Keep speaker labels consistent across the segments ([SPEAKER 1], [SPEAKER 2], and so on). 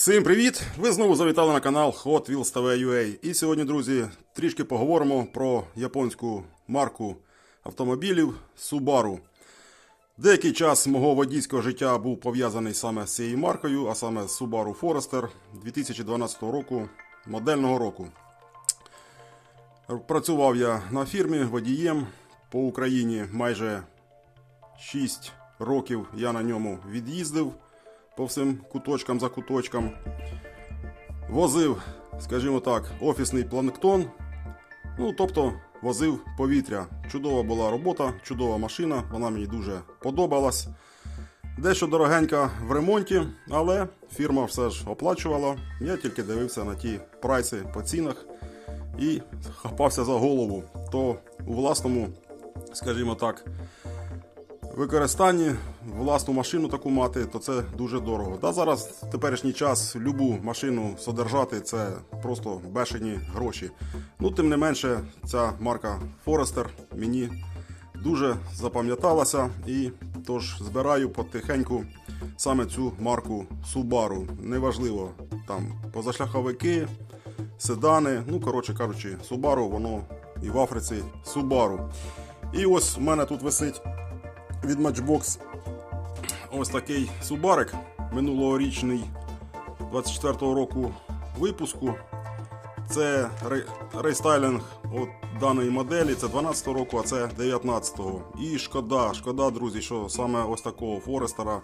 [SPEAKER 1] Всім привіт! Ви знову завітали на канал Hot Wheels TV UA. І сьогодні, друзі, трішки поговоримо про японську марку автомобілів Subaru. Деякий час мого водійського життя був пов'язаний саме з цією маркою, а саме з Subaru Forester 2012 року, модельного року. Працював я на фірмі водієм по Україні майже 6 років я на ньому від'їздив по всім куточкам за куточкам. Возив, скажімо так, офісний планктон. Ну, тобто возив повітря. Чудова була робота, чудова машина, вона мені дуже подобалась. Дещо дорогенька в ремонті, але фірма все ж оплачувала. Я тільки дивився на ті прайси по цінах і хапався за голову. То у власному, скажімо так, використанні власну машину таку мати, то це дуже дорого. Да, зараз в теперішній час любу машину содержати це просто бешені гроші. Ну, тим не менше, ця марка Forester мені дуже запам'яталася і тож збираю потихеньку саме цю марку Subaru. Неважливо, там позашляховики, седани, ну коротше кажучи, Subaru, воно і в Африці Subaru. І ось у мене тут висить від Matchbox ось такий субарик минулорічний 24-го року випуску. Це рейстайлінг от даної моделі, це 12-го року, а це 19-го. І шкода, шкода, друзі, що саме ось такого Форестера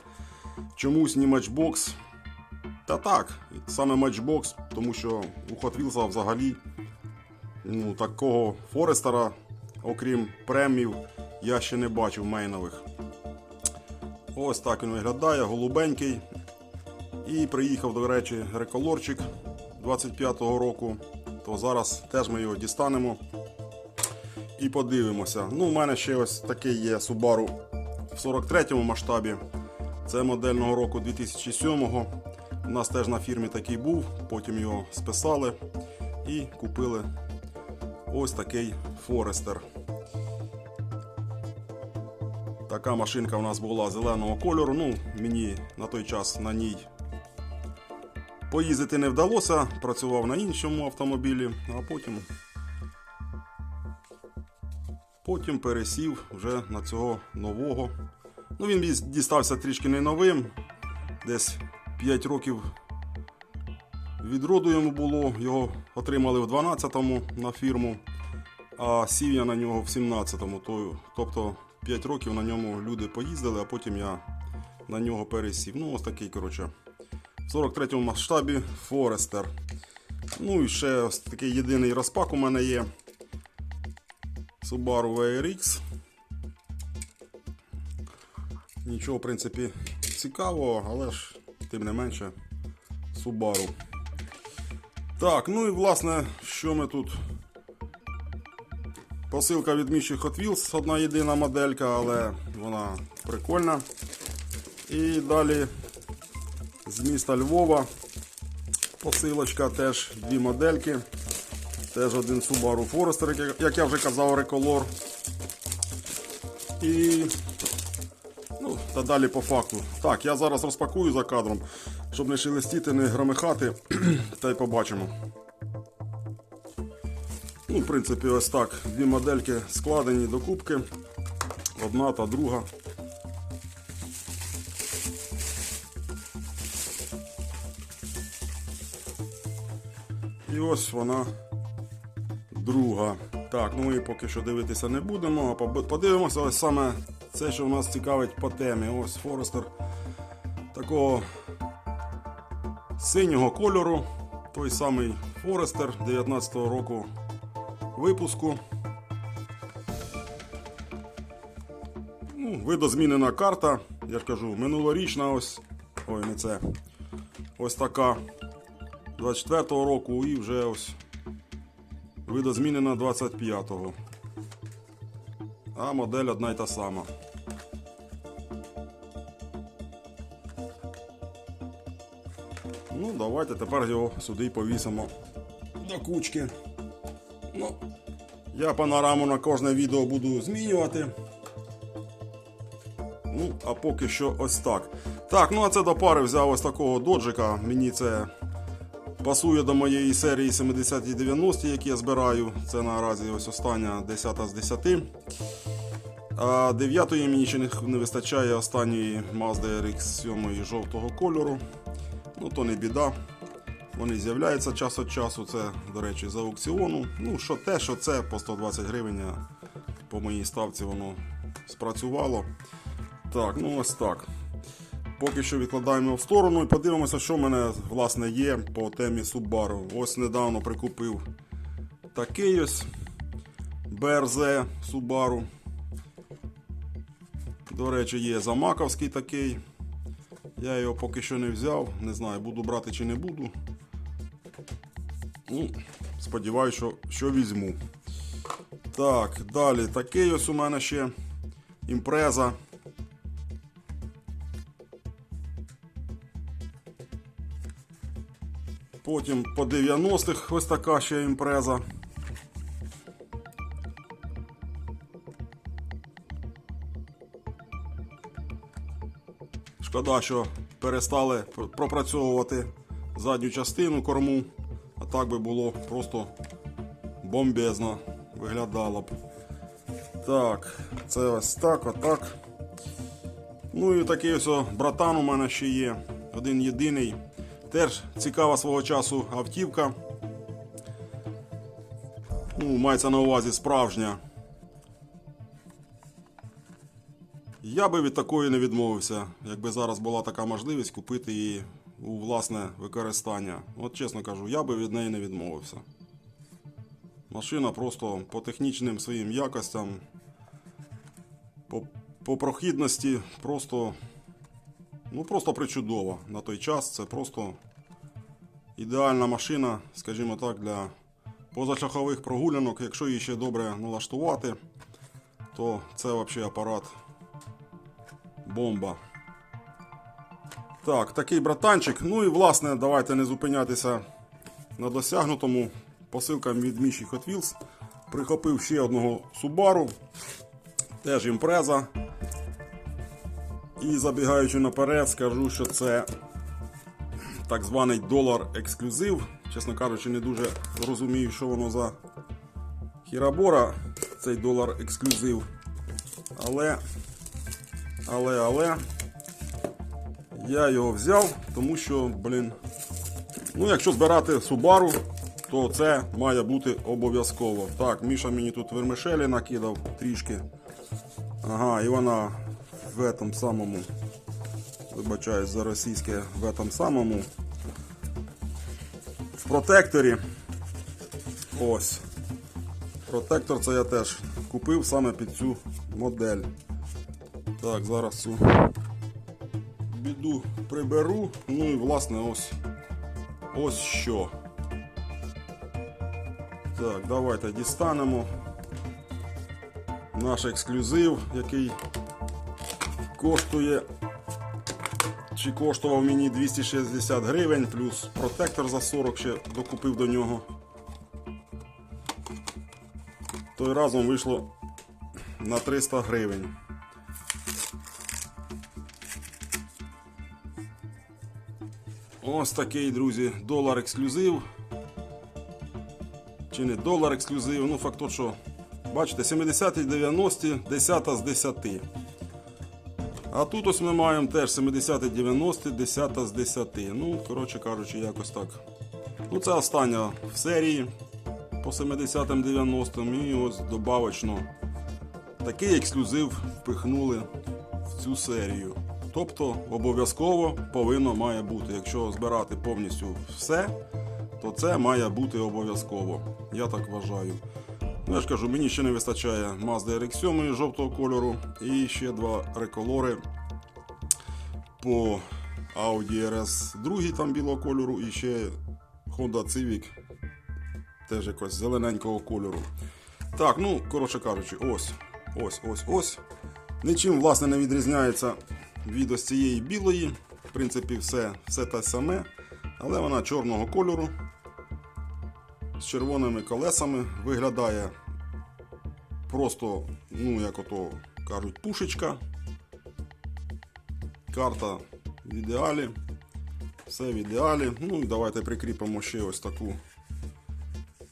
[SPEAKER 1] чомусь не Matchbox. Та так, саме Matchbox, тому що у Hot Wheels взагалі ну, такого Форестера, окрім премів, я ще не бачив мейнових. Ось так він виглядає, голубенький. І приїхав, до речі, реколорчик 25-го року. То зараз теж ми його дістанемо і подивимося. Ну, у мене ще ось такий є Subaru в 43-му масштабі. Це модельного року 2007-го. У нас теж на фірмі такий був, потім його списали і купили ось такий Forester. Така машинка у нас була зеленого кольору. Ну, мені на той час на ній поїздити не вдалося. Працював на іншому автомобілі, а потім, потім пересів вже на цього нового. Ну, він дістався трішки не новим. Десь 5 років від йому було. Його отримали в 12-му на фірму, а сів я на нього в 17-му. То- Тобто 5 років на ньому люди поїздили, а потім я на нього пересів. Ну, ось такий, коротше. В 43-му масштабі Forester. Ну і ще ось такий єдиний розпак у мене є. Subaru VRX. Нічого, в принципі, цікавого, але ж тим не менше Subaru. Так, ну і власне, що ми тут Посилка від Міші Wheels, одна єдина моделька, але вона прикольна. І далі з міста Львова. Посилочка теж дві модельки. Теж один Subaru Forester, як- я вже казав, Recolor. І. Ну, та далі по факту. Так, я зараз розпакую за кадром, щоб не шелестіти, не громихати, та й побачимо. Ну, в принципі, ось так. Дві модельки складені до кубки. Одна та друга. І ось вона друга. Так, ну ми поки що дивитися не будемо, а подивимося ось саме це, що в нас цікавить по темі. Ось Форестер такого синього кольору. Той самий Форестер 19-го року випуску. Ну, видозмінена карта, я ж кажу, минулорічна ось. Ой, не це. Ось така 24-го року і вже ось видозмінена 25-го. А модель одна й та сама. Ну, давайте тепер його сюди повісимо до кучки. Ну, я панораму на кожне відео буду змінювати. Ну, а поки що ось так. Так, ну а це до пари взяв ось такого доджика. Мені це пасує до моєї серії 70 і 90, які я збираю. Це наразі ось остання 10 з 10. А 9 мені ще не, вистачає останньої Mazda RX-7 жовтого кольору. Ну то не біда. Вони з'являються час від часу. Це, до речі, з аукціону. Ну, що те, що це по 120 гривень. По моїй ставці воно спрацювало. Так, ну ось так. Поки що відкладаємо в сторону і подивимося, що в мене власне є по темі Subaru. Ось недавно прикупив такий ось BRZ Subaru. До речі, є замаковський такий. Я його поки що не взяв, не знаю, буду брати чи не буду. Ну, сподіваюся, що, що візьму. Так, далі такий ось у мене ще імпреза. Потім по 90-х ось така ще імпреза. Шкода, що перестали пропрацьовувати задню частину корму, а так би було просто бомбезно виглядало б. Так, це ось так, отак. Ну і такий ось братан у мене ще є. Один єдиний. Теж цікава свого часу автівка. Ну, мається на увазі справжня. Я би від такої не відмовився, якби зараз була така можливість купити її у власне використання. От чесно кажу, я би від неї не відмовився. Машина просто по технічним своїм якостям, по, по прохідності просто, ну просто причудова. На той час це просто ідеальна машина, скажімо так, для позашляхових прогулянок. Якщо її ще добре налаштувати, то це взагалі апарат бомба. Так, такий братанчик. Ну і власне, давайте не зупинятися на досягнутому. Посилка від Міші Hot Wheels. Прихопив ще одного Subaru. Теж імпреза. І забігаючи наперед, скажу, що це так званий долар ексклюзив. Чесно кажучи, не дуже розумію, що воно за хірабора, цей долар ексклюзив. Але, але, але я його взяв, тому що, блін, ну якщо збирати Subaru, то це має бути обов'язково. Так, Міша мені тут вермишелі накидав трішки. Ага, і вона в этом самому, вибачаюсь за російське, в этом самому в протекторі. Ось. Протектор це я теж купив саме під цю модель. Так, зараз цю біду приберу. Ну і власне ось ось що. Так, давайте дістанемо наш ексклюзив, який коштує чи коштував мені 260 гривень, плюс протектор за 40 ще докупив до нього. То й разом вийшло на 300 гривень. Ось такий, друзі, долар ексклюзив. Чи не долар ексклюзив, ну факт то, що. Бачите, 70 90 10 з 10. А тут ось ми маємо теж 70 90 10 з 10. Ну, коротше кажучи, якось так. Ну, це остання в серії по 70 90 і ось добавочно. Такий ексклюзив впихнули в цю серію. Тобто обов'язково повинно має бути. Якщо збирати повністю все, то це має бути обов'язково. Я так вважаю. Ну, я ж кажу, мені ще не вистачає Mazda RX-7 жовтого кольору і ще два реколори по Audi RS 2 там білого кольору і ще Honda Civic теж якось зелененького кольору. Так, ну, коротше кажучи, ось, ось, ось, ось. Нічим, власне, не відрізняється від ось цієї білої. В принципі, все, все те саме, але вона чорного кольору з червоними колесами виглядає просто, ну, як ото кажуть, пушечка. Карта в ідеалі. Все в ідеалі. Ну і давайте прикріпимо ще ось таку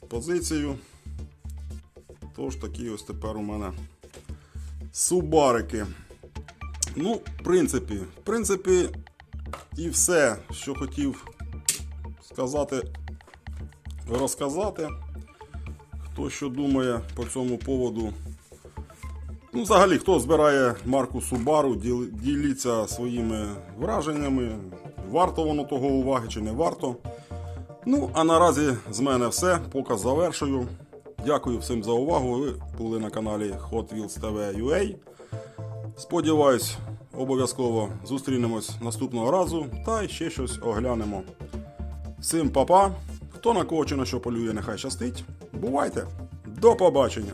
[SPEAKER 1] позицію. Тож такі ось тепер у мене субарики. Ну, в принципі, в принципі, і все, що хотів сказати, розказати. Хто що думає по цьому поводу. Ну, взагалі, хто збирає марку Subaru, діліться своїми враженнями. Варто воно того уваги чи не варто. Ну, а наразі з мене все. Показ завершую. Дякую всім за увагу. Ви були на каналі Hot Wheels TV UA. Сподіваюсь, обов'язково зустрінемось наступного разу та ще щось оглянемо. Всім па-па. Хто на кого чи на що полює, нехай щастить. Бувайте! До побачення!